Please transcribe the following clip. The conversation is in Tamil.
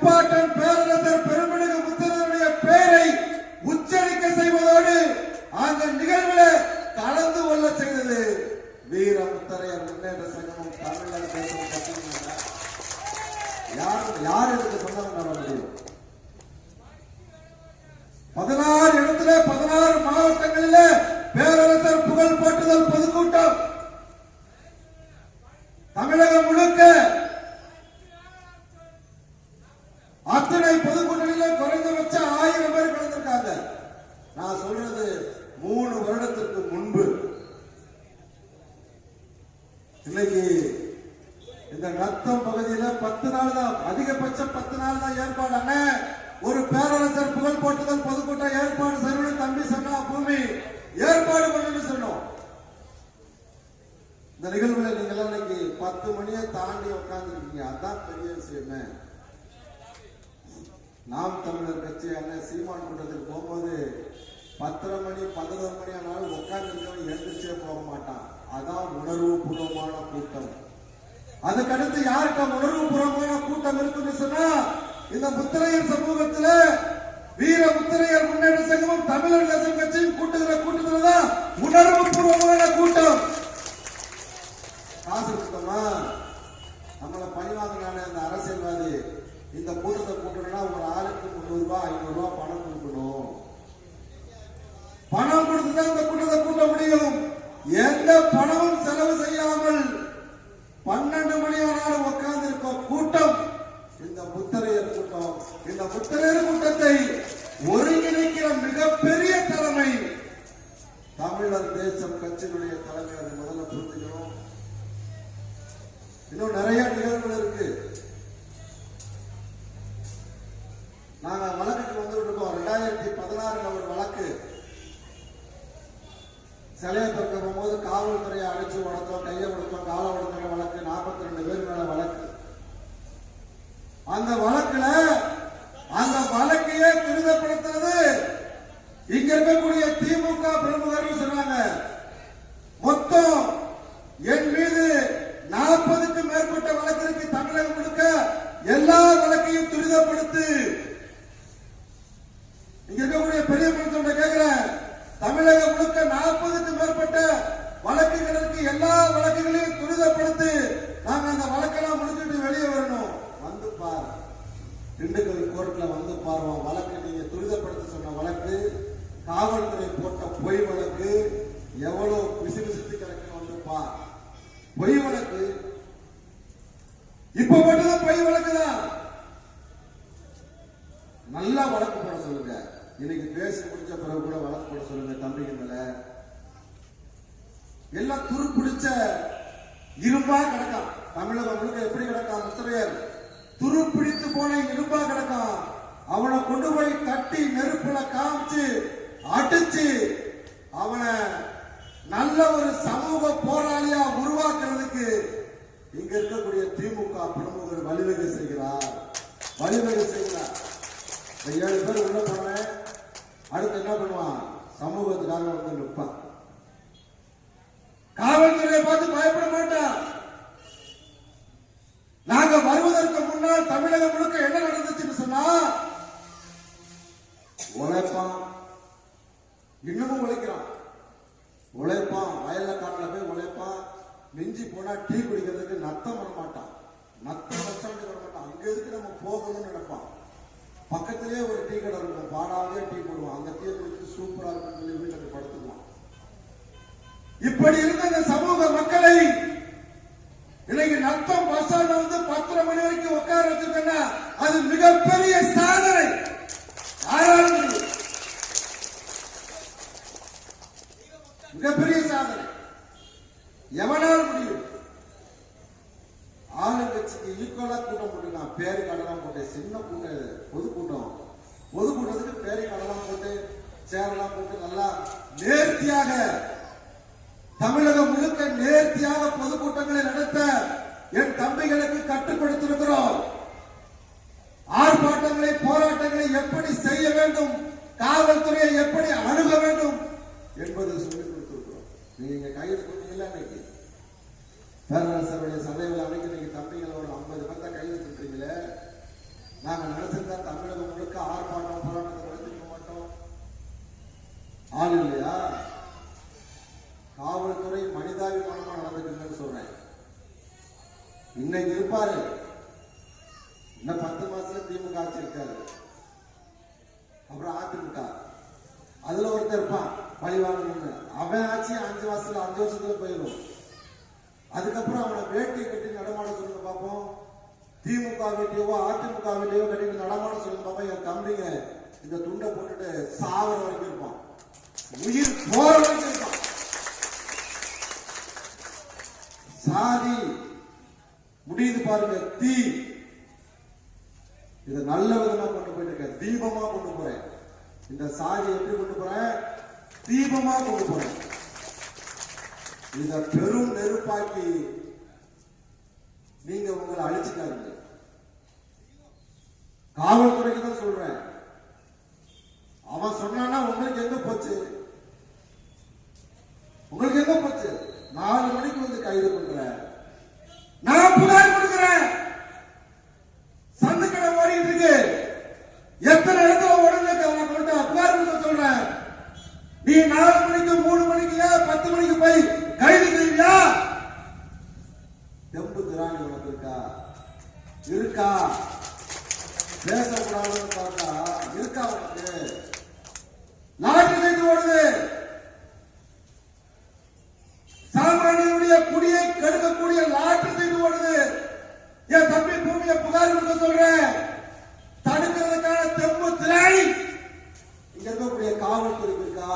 முப்பாட்டன் பேரரசர் பெருமிடுக முத்தனுடைய பெயரை உச்சரிக்க செய்வதோடு அந்த நிகழ்வில் கலந்து கொள்ள செய்தது. வீர முத்தரையர் முன்னேற்ற சங்கமும் தமிழக தேசம் யார் யார் இதுக்கு சொந்தம் நம்ப முடியும். பதினாறு இடத்துல பதினாறு மாவட்டங்களில் பேரரசர் புகழ் போற்றுதல் பொதுக்கூட்டம் தமிழகம் முழுக்க அத்தனை பொதுக்கூட்டங்களில குறைந்தபட்ச ஆயிரம் பேர் கலந்திருக்காங்க நான் சொல்றது மூணு வருடத்திற்கு முன்பு இன்னைக்கு இந்த நத்தம் பகுதியில பத்து நாள் தான் அதிகபட்சம் பத்து நாள் தான் ஏற்பாடு. அண்ணன் ஒரு பேரரசர் புகழ் போட்டுதல் பொதுக்கூட்டம் ஏற்பாடு செய்யணும் தம்பி சொன்னா பூமி. ஏற்பாடு பண்ணணும்னு சொன்னோம். இந்த நிகழ்வுல நீங்க எல்லாம் இன்னைக்கு பத்து மணியை தாண்டி உட்கார்ந்துருக்கீங்க. அதான் பெரிய விஷயமே. நாம் தமிழர் கட்சி அண்ணன் சீமான் கூட்டத்துக்கு போகும்போது பத்தரை மணி பதினோரு மணி ஆனாலும் உட்கார்ந்து எழுந்திரிச்சே போக மாட்டான். அதான் உணர்வு பூர்வமான கூட்டம். அதுக்கடுத்து யாருக்கு உணர்வு பூர்வமான கூட்டம் இருக்குன்னு சொன்னா இந்த முத்திரையர் சமூகத்துல வீர முத்திரையர் முன்னேற்ற சங்கமும் தமிழர் தேசம் கட்சியும் கூட்டுகிற கூட்டத்துல தான் உணர்வு பூர்வமான கூட்டம். காசு கொடுத்தோமா? நம்மளை பணிவாங்கினான இந்த அரசியல்வாதி. இந்த கூட்டத்தை கூட்டணும்னா ஒரு ஆளுக்கு முந்நூறு ரூபாய் ஐநூறு ரூபாய் பணம் கொடுக்கணும். பணம் கொடுத்துதான் இந்த கூட்டத்தை கூட்ட முடியும். எந்த பணமும் செலவு செய்யாமல் பன்னெண்டு மணி ஆனாலும் உட்கார்ந்து இருக்க கூட்டம் இந்த புத்தரையர் கூட்டம் இந்த புத்தரையர் கூட்டத்தை ஒருங்கிணைக்கிற மிகப்பெரிய தலைமை தமிழர் தேசம் கட்சியினுடைய தலைமை அதை முதல்ல புரிஞ்சுக்கணும். இன்னும் நிறைய நிகழ்வுகள் இருக்கு. நாங்க வழக்குக்கு வந்துட்டு இருக்கோம் ரெண்டாயிரத்தி பதினாறுல ஒரு வழக்கு. சிலையை திறக்க போது காவல்துறையை அடிச்சு உடத்தோம் கையை உடைத்தோம். காலை உடைத்தோம் வழக்கு நாற்பத்தி ரெண்டு பேர் மேல வழக்கு. அந்த வழக்குல அந்த வழக்கையே துரிதப்படுத்துறது இங்க இருக்கக்கூடிய திமுக பிரமுகர்கள் சொன்னாங்க மொத்தம் என் மீது நாற்பதுக்கு மேற்பட்ட வழக்கிற்கு தமிழகம் முழுக்க எல்லா வழக்கையும் துரிதப்படுத்து இங்க இருக்கக்கூடிய பெரிய மனுஷன் கேட்கிறேன் தமிழகம் முழுக்க நாற்பதுக்கு மேற்பட்ட வழக்குகளுக்கு எல்லா வழக்குகளையும் துரிதப்படுத்தி நாங்க அந்த வழக்கெல்லாம் முடிச்சுட்டு வெளியே வரணும் வந்து பார் திண்டுக்கல் கோர்ட்ல வந்து பாருவோம் வழக்கு நீங்க துரிதப்படுத்த சொன்ன வழக்கு காவல்துறை போட்ட பொய் வழக்கு எவ்வளவு விசிபிசித்து கிடக்கு வந்து பார் பொய் வழக்கு. இப்ப போட்டது பொய் வழக்கு தான். நல்லா வழக்கு போட சொல்லுங்க. இன்னைக்கு பேசி முடிச்ச பிறகு கூட வழக்கு போட சொல்லுங்க தம்பிங்க மேல எல்லாம் துருப்பிடிச்ச இரும்பா கிடக்கான். தமிழகம் முழுக்க எப்படி கிடக்கான்? துரு துருப்பிடித்து போன இரும்பா கிடக்கான் அவனை கொண்டு போய் தட்டி நெருப்புல காமிச்சு அடிச்சு அவனை நல்ல ஒரு சமூக போராளியா உருவாக்குறதுக்கு இங்க இருக்கக்கூடிய திமுக பிரமுகர் வழிவகை செய்கிறார். வழிவகை செய்கிறார். ஏழு பேர் உள்ள போனேன் அடுத்து என்ன பண்ணுவான்? சமூகத்துக்காக வந்து நிற்பான் காவல்துறையை பார்த்து பயப்பட மாட்டான் நாங்க வருவதற்கு முன்னால் தமிழகம் முழுக்க என்ன நடந்துச்சுன்னு சொன்னா உழைப்பான் இன்னமும் உழைக்கிறான் உழைப்பான் வயல்ல காட்டுல போய் உழைப்பான் மிஞ்சி போனா டீ குடிக்கிறதுக்கு நத்தம் வர மாட்டான். நத்தம் பஸ் ஸ்டாண்டுக்கு வர மாட்டான். அங்க இருக்கு நம்ம போகணும்னு நினைப்பான்? பக்கத்திலே ஒரு டீ கடை இருக்கும். பாடாவே டீ போடுவான். அந்த டீ குடிச்சு சூப்பரா இருக்கும் சொல்லி வீட்டுக்கு படுத்துக்குவான். இப்படி இருந்த இந்த சமூக மக்களை இன்னைக்கு நத்தம் பஸ் ஸ்டாண்ட்ல வந்து பத்தரை மணி வரைக்கும் உட்கார வச்சிருக்கேன்னா அது மிகப்பெரிய சாதனை. மிகப்பெரிய சாதனை. எவனால் முடியும்? ஆளுங்கட்சிக்கு ஈக்குவலா கூட்டம் போட்டு நான் பேரு கடலாம் போட்டேன். சின்ன கூட்ட பொதுக்கூட்டம் பொதுக்கூட்டத்துக்கு பேரு கடலாம் போட்டு சேரலாம் போட்டு நல்லா நேர்த்தியாக தமிழகம் முழுக்க நேர்த்தியாக பொதுக்கூட்டங்களை நடத்த என் தம்பிகளுக்கு கட்டுப்படுத்திருக்கிறோம். ஆர்ப்பாட்டங்களை போராட்டங்களை எப்படி செய்ய வேண்டும்? காவல்துறையை எப்படி ஆள் இல்லையா காவல்துறை மனிதாபிமானமா நடந்துக்குங்கன்னு சொல்றேன். இன்னைக்கு இருப்பாரு. இன்னும் பத்து மாசத்துல திமுக ஆட்சி இருக்காரு. அப்புறம் அதிமுக. அதுல ஒருத்தர் இருப்பான் பழி வாங்கணும்னு அவன் ஆட்சி அஞ்சு மாசத்துல அஞ்சு வருஷத்துல போயிடும். அதுக்கப்புறம் அவனை வேட்டியை கட்டி நடமாட சொல்லுங்க பார்ப்போம் திமுக வேட்டியவோ அதிமுக வேட்டியவோ கட்டிட்டு நடமாட சொல்லுங்க பார்ப்போம் என் தம்பிங்க இந்த துண்டை போட்டுட்டு சாவர வரைக்கும் உயிர் போற சாதி முடியுது பாருங்க தீ. இதை நல்ல விதமா கொண்டு போயிட்டு இருக்கேன் தீபமா கொண்டு போறேன். இந்த சாதி எப்படி கொண்டு போறேன்? தீபமா கொண்டு போறேன். இத பெரும் நெருப்பாக்கி நீங்க உங்களை அழிச்சுக்காதீங்க. காவல்துறைக்கு தான் சொல்றேன். அவன் சொன்னான்னா உங்களுக்கு எங்க போச்சு? உங்களுக்கு என்ன போச்சு? நாலு மணிக்கு வந்து கைது பண்ற நான் புகார் கொடுக்கிறேன். சந்துக்கடை ஓடிட்டு இருக்கு. எத்தனை இடத்துல ஓடுங்க அவனை கொண்டு புகார் கொடுக்க சொல்றேன். நீ நாலு மணிக்கு மூணு மணிக்கு பத்து மணிக்கு போய் கைது செய்வியா? தெம்பு திராணி உனக்கு இருக்கா? இருக்கா? பேசக்கூடாதுன்னு பார்த்தா இருக்கா உனக்கு? நாட்டு செய்து ஓடுது. மகாராணியினுடைய குடியை கெடுக்கக்கூடிய லாற்று தீட்டு ஓடுது என் தம்பி பூமியை புகார் கொடுக்க சொல்றேன் தடுக்கிறதுக்கான தெம்பு திராணி. இங்க இருக்கக்கூடிய காவல்துறை இருக்கா?